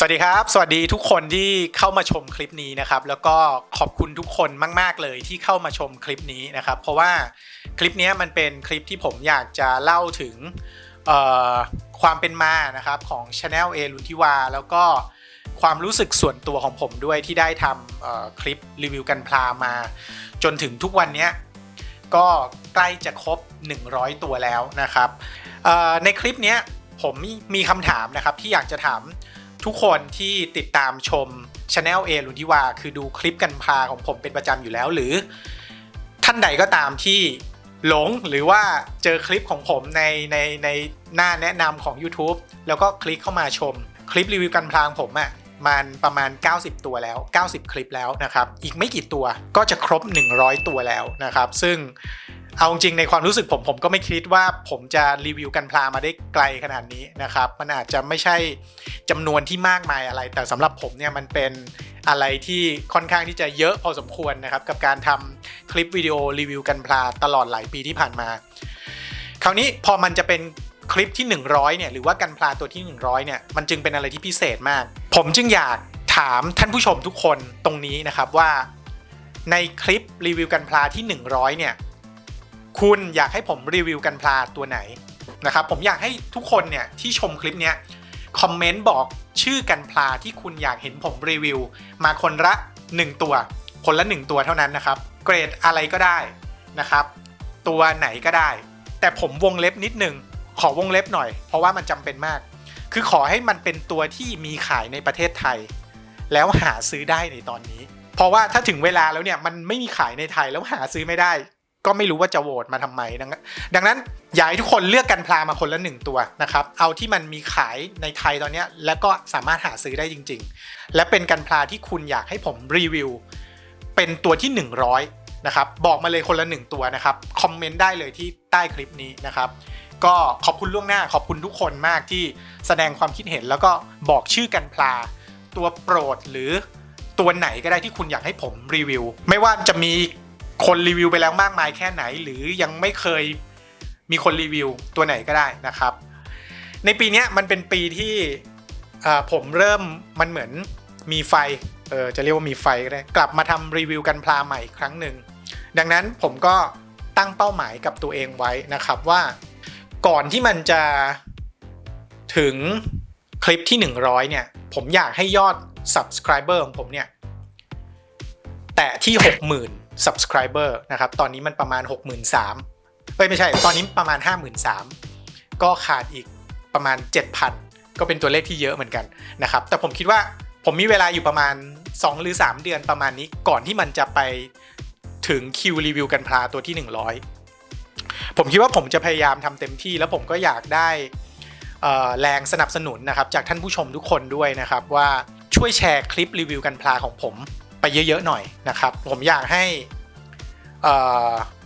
สวัสดีครับ สวัสดีทุกคนที่เข้ามาชมคลิปนี้นะครับ แล้วก็ขอบคุณทุกคนมาก ๆ เลยที่เข้ามาชมคลิปนี้นะครับ เพราะว่าคลิปนี้มันเป็นคลิปที่ผมอยากจะเล่าถึงความเป็นมานะครับของ Channel เอลุนทิวา แล้วก็ความรู้สึกส่วนตัวของผมด้วยที่ได้ทำคลิปรีวิวกันพลามา จนถึงทุกวันนี้ก็ใกล้จะครบ 100 ตัวแล้วนะครับในคลิปนี้ผมมีคำถามนะครับที่อยากจะถาม ทุกคนที่ติดตามชม Channel เอลุนทิวา คือดูคลิปกันพาของผมเป็นประจำอยู่แล้วหรือ ท่านใดก็ตามที่หลงหรือว่าเจอคลิปของผมในในในหน้าแนะนำของ YouTube แล้วก็คลิกเข้ามาชม คลิปรีวิวกันพลางผมอะ่ะมันประมาณ 90 ตัวแล้ว 90 คลิปแล้วนะครับ อีกไม่กี่ตัวก็จะครบ 100 ตัวแล้วนะครับ ซึ่ง เอาจริงในความรู้สึกผมผมก็ไม่คิดว่าผมจะรีวิวกันพลามาได้ไกลขนาดนี้นะครับ มันอาจจะไม่ใช่จำนวนที่มากมายอะไร แต่สำหรับผมเนี่ยมันเป็นอะไรที่ค่อนข้างที่จะเยอะพอสมควรนะครับ กับการทำคลิปวิดีโอรีวิวกันพลาตลอดหลายปีที่ผ่านมา คราวนี้พอมันจะเป็นคลิปที่ 100เนี่ยหรือว่ากันพลาตัวที่ 100เนี่ยมันจึงเป็นอะไรที่พิเศษมาก ผมจึงอยากถามท่านผู้ชมทุกคนตรงนี้นะครับว่า ในคลิปรีวิวกันพลาที่ 100เนี่ย คุณอยากให้ผมรีวิวกันพลาตัวไหนนะครับผมอยากให้ทุกคนเนี่ยที่ชมคลิปเนี้ยคอมเมนต์บอกชื่อกันพลาที่คุณอยากเห็นผมรีวิว มาคนละ 1 ตัว คนละ 1 ตัวเท่านั้นนะครับ เกรดอะไรก็ได้นะครับ ตัวไหนก็ได้ แต่ผมวงเล็บนิดนึง ขอวงเล็บหน่อย เพราะว่ามันจำเป็นมาก คือขอให้มันเป็นตัวที่มีขายในประเทศไทย แล้วหาซื้อได้ในตอนนี้ เพราะว่าถ้าถึงเวลาแล้วเนี่ยมันไม่มีขายในไทยแล้วหาซื้อไม่ได้ ก็ไม่รู้ว่าจะโหวตมาทำไมดังนั้นดังนั้นอยากให้ทุกคนเลือกกันพลามาคนละหนึ่งตัวนะครับ เอาที่มันมีขายในไทยตอนนี้แล้วก็สามารถหาซื้อได้จริง ๆ และเป็นกันพลาที่คุณอยากให้ผมรีวิวเป็นตัวที่ 100นะครับบอกมาเลยคนละ1ตัวนะครับคอมเมนต์ได้เลยที่ใต้คลิปนี้นะครับก็ขอบคุณล่วงหน้าขอบคุณทุกคนมากที่แสดงความคิดเห็นแล้วก็บอกชื่อกันพลา ตัวโปรดหรือตัวไหนก็ได้ที่คุณอยากให้ผมรีวิว ไม่ว่าจะมี คนรีวิวไปแล้วมากมายแค่ไหน หรือยังไม่เคยมีคนรีวิวตัวไหนก็ได้นะครับ ในปีนี้มันเป็นปีที่ผมเริ่มมันเหมือนมีไฟเออจะเรียกว่ามีไฟก็ได้กลับมาทำรีวิวกันพลาใหม่ครั้งหนึ่ง ดังนั้นผมก็ตั้งเป้าหมายกับตัวเองไว้นะครับว่าก่อนที่มันจะถึงคลิปที่ 100 เนี่ย ผมอยากให้ยอด subscriber ของผมเนี่ย แตะที่ 60,000 subscriber นะครับ ตอนนี้มันประมาณ 63,000เอ้ยไม่ใช่ ตอนนี้ประมาณ 53,000 ก็ขาดอีกประมาณ 7,000 ก็เป็นตัวเลขที่เยอะเหมือนกันนะครับ แต่ผมคิดว่าผมมีเวลาอยู่ประมาณ 2 หรือ 3 เดือนประมาณนี้ก่อนที่มันจะไปถึงคิวรีวิวกันพลาตัวที่ 100 ผมคิดว่าผมจะพยายามทำเต็มที่ แล้วผมก็อยากได้แรงสนับสนุนนะครับจากท่านผู้ชมทุกคนด้วยนะครับว่าช่วยแชร์คลิปรีวิวกันพลาของผม เยอะๆหน่อยนะครับ ผมอยากให้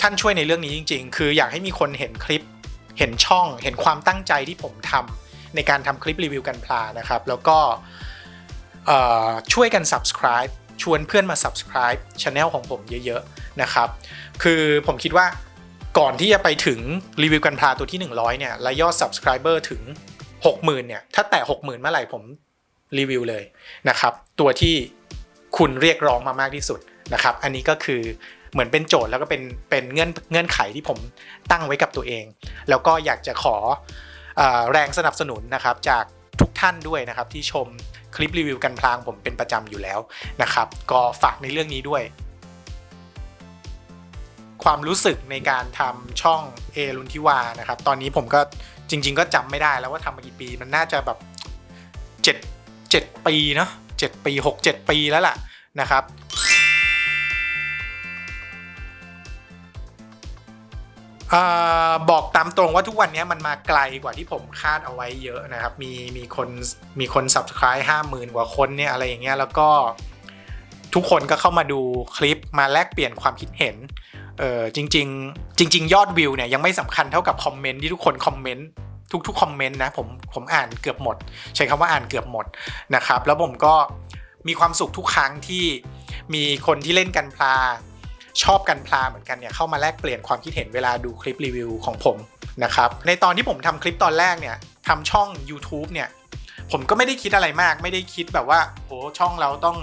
ท่านช่วยในเรื่องนี้จริง ๆ คืออยากให้มีคนเห็นคลิป เห็นช่อง เห็นความตั้งใจที่ผมทำในการทำคลิปรีวิวกันพลานะครับ แล้วก็ช่วยกัน subscribe ชวนเพื่อนมา subscribe channel ของผมเยอะๆนะครับ คือผมคิดว่าก่อนที่จะไปถึงรีวิวกันพลาตัวที่ 100 เนี่ยและยอด subscriber ถึง 60,000 เนี่ย ถ้าแตะ60,000 เมื่อไหร่ผมรีวิวเลยนะครับ ตัวที่ คุณเรียกร้องมามากที่สุดนะครับ อันนี้ก็คือเหมือนเป็นโจทย์แล้วก็เป็นเป็นเงื่อนเงื่อนไขที่ผมตั้งไว้กับตัวเอง แล้วก็อยากจะขออแรงสนับสนุนนะครับจากทุกท่านด้วยนะครับที่ชมคลิปรีวิวกันพลางผมเป็นประจำอยู่แล้วนะครับ ก็ฝากในเรื่องนี้ด้วย ความรู้สึกในการทำช่องเอรุนทิวานะครับ ตอนนี้ผมก็จริง ๆ ก็จำไม่ได้แล้วว่าทำมากี่ปี มันน่าจะแบบเจ็ดเจ็ดปีเนาะเจ็ดปีหกเจ็ดปีแล้วล่ะ นะครับออบอกตามตรงว่าทุกวันนี้มันมาไกลกว่าที่ผมคาดเอาไว้เยอะนะครับ มีมีคนมีคน subscribe ห้าหมื่นกว่าคนเนี่ยอะไรอย่างเงี้ยแล้วก็ทุกคนก็เข้ามาดูคลิปมาแลกเปลี่ยนความคิดเห็นเออจริงๆจริง ๆ ยอดวิวเนี่ยยังไม่สำคัญเท่ากับคอมเมนต์ที่ทุกคนคอมเมนต์ทุกๆคอมเมนต์นะผมผมอ่านเกือบหมด ใช้คำว่าอ่านเกือบหมดนะครับ แล้วผมก็ มีความสุขทุกครั้งที่มีคนที่เล่นกันพลา ชอบกันพลาเหมือนกันเนี่ยเข้ามาแลกเปลี่ยนความคิดเห็นเวลาดูคลิปรีวิวของผมนะครับในตอนที่ผมทำคลิปตอนแรกเนี่ยทำช่อง YouTube เนี่ยผมก็ไม่ได้คิดอะไรมาก ไม่ได้คิดแบบว่าโหช่องเราต้อง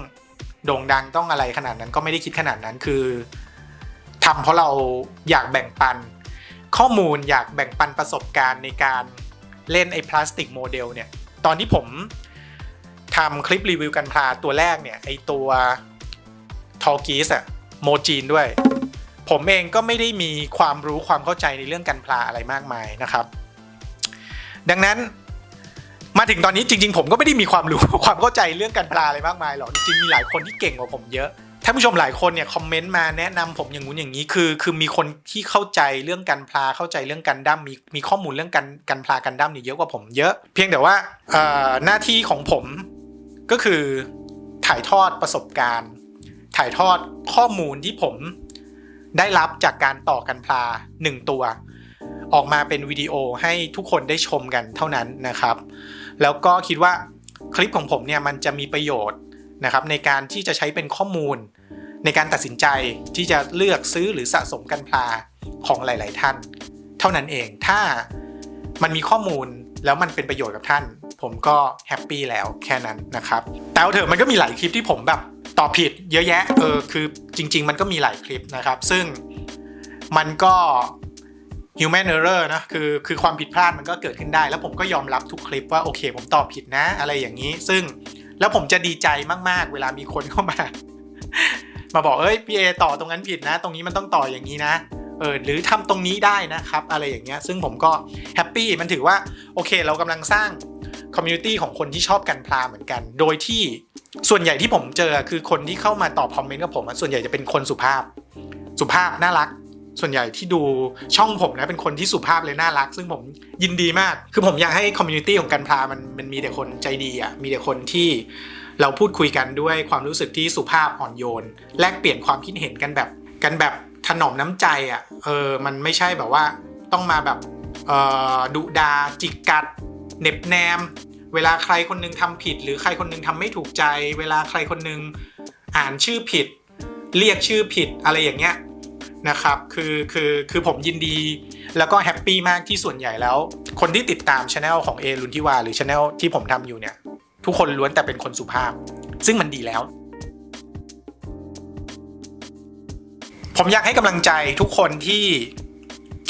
โด่งดังต้องอะไรขนาดนั้นก็ไม่ได้คิดขนาดนั้นคือทำเพราะเราอยากแบ่งปัน ข้อมูลอยากแบ่งปันประสบการณ์ในการเล่นไอ้พลาสติกโมเดลเนี่ยตอนที่ผม ทำคลิปรีวิวกันพลาตัวแรกเนี่ยไอตัวทอกีสอะโมจีนด้วย ผมเองก็ไม่ได้มีความรู้ความเข้าใจในเรื่องกันพลาอะไรมากมายนะครับ ดังนั้นมาถึงตอนนี้จริง ๆ ผมก็ไม่ได้มีความรู้ความเข้าใจเรื่องกันพลาอะไรมากมายหรอกจริงมีหลายคนที่เก่งกว่าผมเยอะท่านผู้ชมหลายคนเนี่ยคอมเมนต์มาแนะนำผมอย่างงู้นอย่างนี้คือคือมีคนที่เข้าใจเรื่องกันพลาเข้าใจเรื่องกันดั้มมีมีข้อมูลเรื่องกันกันพลากันดั้มเนี่ยเยอะกว่าผมเยอะ เพียงแต่ว่าหน้าที่ของผม ก็คือถ่ายทอดประสบการณ์ ถ่ายทอดข้อมูลที่ผมได้รับจากการต่อกันพลาหนึ่งตัว ออกมาเป็นวิดีโอให้ทุกคนได้ชมกันเท่านั้นนะครับ แล้วก็คิดว่าคลิปของผมเนี่ยมันจะมีประโยชน์นะครับในการที่จะใช้เป็นข้อมูล ในการตัดสินใจที่จะเลือกซื้อหรือสะสมกันพลาของหลาย ๆ ท่าน เท่านั้นเองถ้ามันมีข้อมูลแล้วมันเป็นประโยชน์กับท่าน ผมก็แฮปปี้แล้วแค่นั้นนะครับ แต่เอาเถอะมันก็มีหลายคลิปที่ผมแบบตอบผิดเยอะแยะเออคือจริง ๆ มันก็มีหลายคลิปนะครับ ซึ่งมันก็ human error นะคือคือความผิดพลาดมันก็เกิดขึ้นได้ แล้วผมก็ยอมรับทุกคลิปว่าโอเค ผมตอบผิดนะ อะไรอย่างนี้ ซึ่งแล้วผมจะดีใจมากๆ เวลามีคนเข้ามา มาบอกเอ้ยพี่เอต่อตรงนั้นผิดนะ ตรงนี้มันต้องต่ออย่างนี้นะเออหรือทำตรงนี้ได้นะครับ อะไรอย่างเงี้ยซึ่งผมก็แฮปปี้มันถือว่าโอเค เรากำลังสร้าง อมมูนิตี้ของคนที่ชอบกันพลาเหมือนกัน โดยที่ส่วนใหญ่ที่ผมเจอคือคนที่เข้ามาตอบคอมเมนต์กับผมส่วนใหญ่จะเป็นคนสุภาพ สุภาพน่ารัก ส่วนใหญ่ที่ดูช่องผมนะเป็นคนที่สุภาพเลยน่ารัก ซึ่งผมยินดีมาก คือผมอยากให้คอมมูนิตี้ของกันพลามันมันมีแต่คนใจดีอะมีแต่คนที่เราพูดคุยกันด้วยความรู้สึกที่สุภาพอ่อนโยน แลกเปลี่ยนความคิดเห็นกันแบบกันแบบถนอมน้ำใจอะเออมันไม่ใช่แบบว่าต้องมาแบบดุดาจิกกัดเน็บแนม เวลาใครคนหนึงทำผิด หรือใครคนหนึงทำไม่ถูกใจ เวลาใครคนหนึงอ่านชื่อผิด เรียกชื่อผิดอะไรอย่างเงี้ยนะครับคือคือคือผมยินดี แล้วก็แฮปปี้มากที่ส่วนใหญ่แล้ว คนที่ติดตามช anel ของเอรุนทิวาหรือช anel ที่ผมทำอยู่เนี่ย ทุกคนล้วนแต่เป็นคนสุภาพ ซึ่งมันดีแล้ว ผมอยากให้กำลังใจทุกคนที่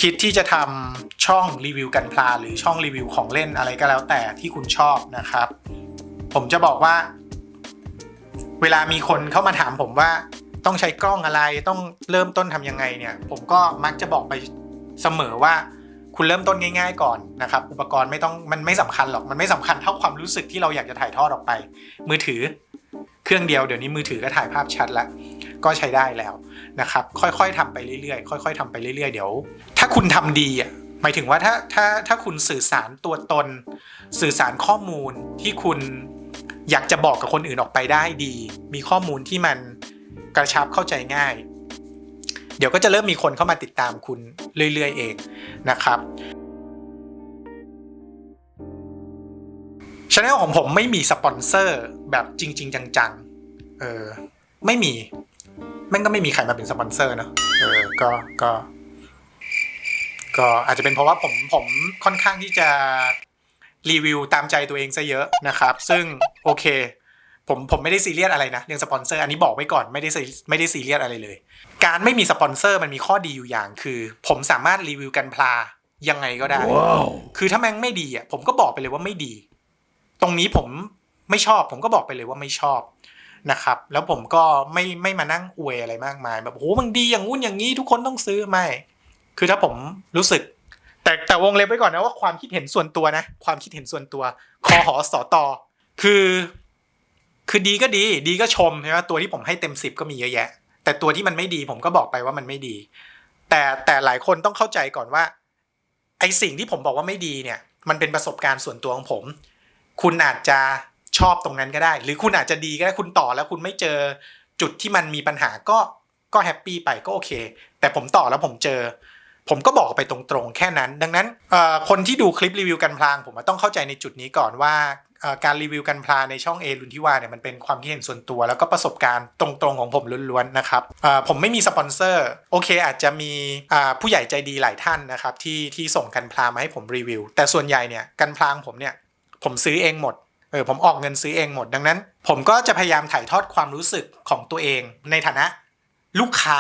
คิดที่จะทำช่องรีวิวกันพลาหรือช่องรีวิวของเล่นอะไรก็แล้วแต่ที่คุณชอบนะครับ ผมจะบอกว่า เวลามีคนเข้ามาถามผมว่าต้องใช้กล้องอะไรต้องเริ่มต้นทำยังไงเนี่ย ผมก็มักจะบอกไปเสมอว่าคุณเริ่มต้นง่าย ๆ ก่อนนะครับ อุปกรณ์ไม่ต้องมันไม่สำคัญหรอกมันไม่สำคัญเท่าความรู้สึกที่เราอยากจะถ่ายทอดออกไป มือถือเครื่องเดียวเดี๋ยวนี้มือถือก็ถ่ายภาพชัดแล้ว ก็ใช้ได้แล้วนะครับ ค่อยๆทำไปเรื่อยๆ ค่อย ๆทำไปเรื่อยๆ เดี๋ยว ถ้าคุณทำดีอะหมายถึงว่าถ้าถ้าถ้าคุณสื่อสารตัวตน สื่อสารข้อมูลที่คุณอยากจะบอกกับคนอื่นออกไปได้ดี มีข้อมูลที่มันกระชับเข้าใจง่าย เดี๋ยวก็จะเริ่มมีคนเข้ามาติดตามคุณเรื่อย ๆ เองนะครับช anel ของผมไม่มีสปอนเซอร์แบบจริง ๆ จังๆ เออไม่มี แม่งก็ไม่มีใครมาเป็นสปอนเซอร์เนอะเออก็ก็ ก็อาจจะเป็นเพราะว่าผมผมค่อนข้างที่จะรีวิวตามใจตัวเองซะเยอะนะครับ ซึ่งโอเค ผมผมไม่ได้ซีเรียสอะไรนะเรื่องสปอนเซอร์อันนี้บอกไว้ก่อนไม่ได้ซีไม่ได้ซีเรียสอะไรเลย การไม่มีสปอนเซอร์มันมีข้อดีอยู่อย่างคือ ผมสามารถรีวิวกันพลายังไงก็ได้คือถ้าแม่งไม่ดีอะผมก็บอกไปเลยว่าไม่ดี ตรงนี้ผมไม่ชอบ ผมก็บอกไปเลยว่าไม่ชอบ นะครับ แล้วผมก็ไม่ไม่มานั่งอวยอะไรมากมาย แบบโอ้โหมันดีอย่างงู้นอย่างนี้ทุกคนต้องซื้อไม่ คือถ้าผมรู้สึก แต่แต่วงเล็บไว้ก่อนนะว่าความคิดเห็นส่วนตัวนะ ความคิดเห็นส่วนตัวคอหอสอตอคือ คือดีก็ดี ดีก็ชมใช่ไหมตัวที่ผมให้เต็มสิบก็มีเยอะแยะ แต่ตัวที่มันไม่ดีผมก็บอกไปว่ามันไม่ดี แต่แต่หลายคนต้องเข้าใจก่อนว่า ไอสิ่งที่ผมบอกว่าไม่ดีเนี่ย มันเป็นประสบการณ์ส่วนตัวของผม คุณอาจจะ ชอบตรงนั้นก็ได้ หรือคุณอาจจะดีก็ได้คุณต่อแล้วคุณไม่เจอจุดที่มันมีปัญหาก็ก็แฮปปี้ไปก็โอเค แต่ผมต่อแล้วผมเจอ ผมก็บอกไปตรงๆ แค่นั้น ดังนั้นคนที่ดูคลิปรีวิวกันพลาง ผมต้องเข้าใจในจุดนี้ก่อนว่าการรีวิวกันพลางในช่องเอรุนทิวาเนี่ยมันเป็นความคิดเห็นส่วนตัว แล้วก็ประสบการณ์ตรงๆของผมล้วนๆนะครับผมไม่มีสปอนเซอร์โอเค อาจจะมีผู้ใหญ่ใจดีหลายท่านนะครับที่ที่ส่งกันพลางมาให้ผมรีวิว แต่ส่วนใหญ่เนี่ยกันพลางผมเนี่ยผมซื้อเองหมด เออผมออกเงินซื้อเองหมดดังนั้น ผมก็จะพยายามถ่ายทอดความรู้สึกของตัวเอง ในฐานะ ลูกค้า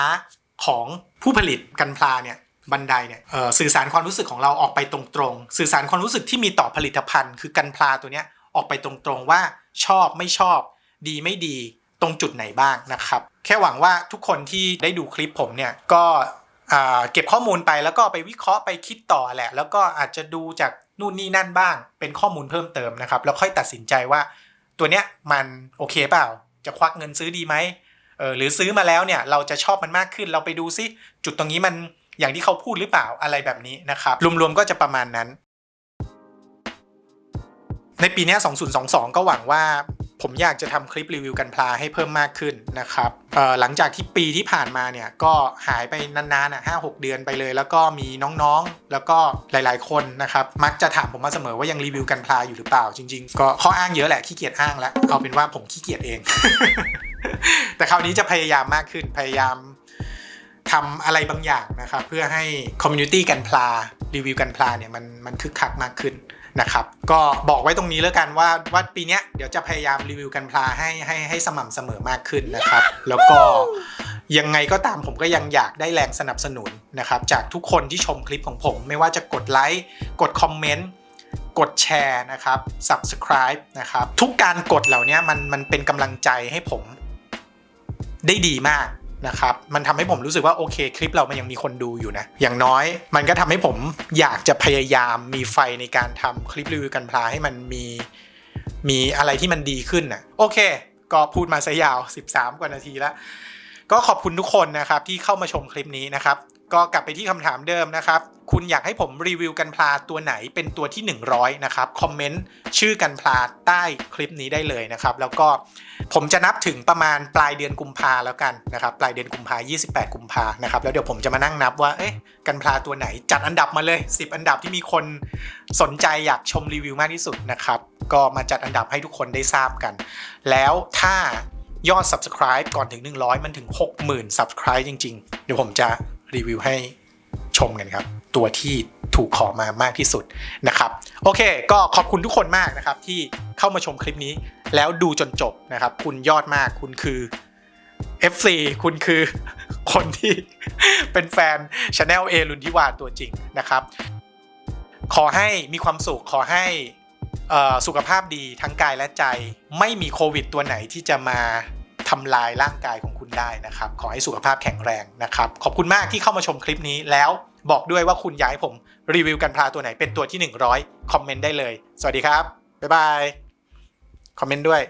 ของผู้ผลิตกันพลาเนี่ยบันไดเนี่ยสื่อสารความรู้สึกของเราออกไปตรงๆ สื่อสารความรู้สึกที่มีต่อผลิตภัณฑ์ คือกันพลาตัวเนี้ยออกไปตรงๆว่าชอบไม่ชอบ ดีไม่ดีตรงจุดไหนบ้างนะครับ แค่หวังว่าทุกคนที่ได้ดูคลิปผมเนี่ยก็เก็บข้อมูลไปแล้วก็ไปวิเคราะห์ไปคิดต่อแหละ แล้วก็อาจจะดูจาก นู่นนี่นั่นบ้าง เป็นข้อมูลเพิ่มเติมนะครับแล้วค่อยตัดสินใจว่า ตัวเนี้ยมันโอเคเปล่า จะควักเงินซื้อดีไหมเออหรือซื้อมาแล้วเนี่ยเราจะชอบมันมากขึ้นเราไปดูซิจุดตรงนี้มันอย่างที่เขาพูดหรือเปล่าอะไรแบบนี้นะครับรวมๆก็จะประมาณนั้น ในปีเนี้ย2022 ก็หวังว่า ผมอยากจะทำคลิปรีวิวกันพลาให้เพิ่มมากขึ้นนะครับหลังจากที่ปีที่ผ่านมาเนี่ยก็หายไปนานๆอะห้าหกเดือนไปเลย แล้วก็มีน้องๆ แล้วก็หลายๆ คนนะครับมักจะถามผมมาเสมอว่ายังรีวิวกันพลาอยู่หรือเปล่าจริง ๆ ก็ข้ออ้างเยอะแหละขี้เกียจอ้างแล้วเอาเป็นว่าผมขี้เกียจเอง แต่คราวนี้จะพยายามมากขึ้นพยายามทำอะไรบางอย่างนะครับเพื่อให้คอมมูนิตี้กันพลารีวิวกันพลาเนี่ยมันมันคึกคักมากขึ้น นะครับก็บอกไว้ตรงนี้แล้วกันว่าว่าปีเนี้ยเดี๋ยวจะพยายามรีวิวกันพลาให้ให้ให้สม่ำเสมอมากขึ้นนะครับ แล้วก็ยังไงก็ตามผมก็ยังอยากได้แรงสนับสนุนนะครับจากทุกคนที่ชมคลิปของผม ไม่ว่าจะกดไลค์กดคอมเมนต์กดแชร์นะครับ subscribe นะครับ ทุกการกดเหล่านี้มันมันเป็นกำลังใจให้ผมได้ดีมาก นะครับ มันทำให้ผมรู้สึกว่าโอเคคลิปเรามันยังมีคนดูอยู่นะ อย่างน้อยมันก็ทำให้ผมอยากจะพยายามมีไฟในการทำคลิปรีวิวกันพลาให้มันมีมีอะไรที่มันดีขึ้นนะโอเค ก็พูดมาซะยาว 13 กว่านาทีแล้ว ก็ขอบคุณทุกคนนะครับที่เข้ามาชมคลิปนี้นะครับ ก็กลับไปที่คำถามเดิมนะครับ คุณอยากให้ผมรีวิวกันพลาตัวไหนเป็นตัวที่ 100 นะครับ คอมเมนต์ชื่อกันพลาใต้คลิปนี้ได้เลยนะครับ แล้วก็ผมจะนับถึงประมาณปลายเดือนกุมภาแล้วกันนะครับ ปลายเดือนกุมภา28 กุมภานะครับ แล้วเดี๋ยวผมจะมานั่งนับว่า เอ๊ะ กันพลาตัวไหน จัดอันดับมาเลย 10 อันดับที่มีคนสนใจอยากชมรีวิวมากที่สุดนะครับ ก็มาจัดอันดับให้ทุกคนได้ทราบกัน แล้วถ้ายอด subscribe ก่อนถึง 100 มันถึง 60,000 subscribe จริง ๆ เดี๋ยวผมจะ รีวิวให้ชมกันครับ ตัวที่ถูกขอมามากที่สุดนะครับ โอเค ก็ขอบคุณทุกคนมากนะครับ ที่เข้ามาชมคลิปนี้แล้วดูจนจบนะครับ คุณยอดมากคุณคือ FC คุณคือคนที่เป็นแฟนช anel เอรุนทิวาตัวจริงนะครับ ขอให้มีความสุขขอให้สุขภาพดีทั้งกายและใจ ไม่มีโควิดตัวไหนที่จะมาทำลายร่างกายของ คุณได้นะครับ ขอให้สุขภาพแข็งแรงนะครับ ขอบคุณมากที่เข้ามาชมคลิปนี้แล้วบอกด้วยว่าคุณย้ายผมรีวิวกันพลาตัวไหนเป็นตัวที่ 100 คอมเมนต์ได้เลย สวัสดีครับ บ๊ายบาย คอมเมนต์ด้วย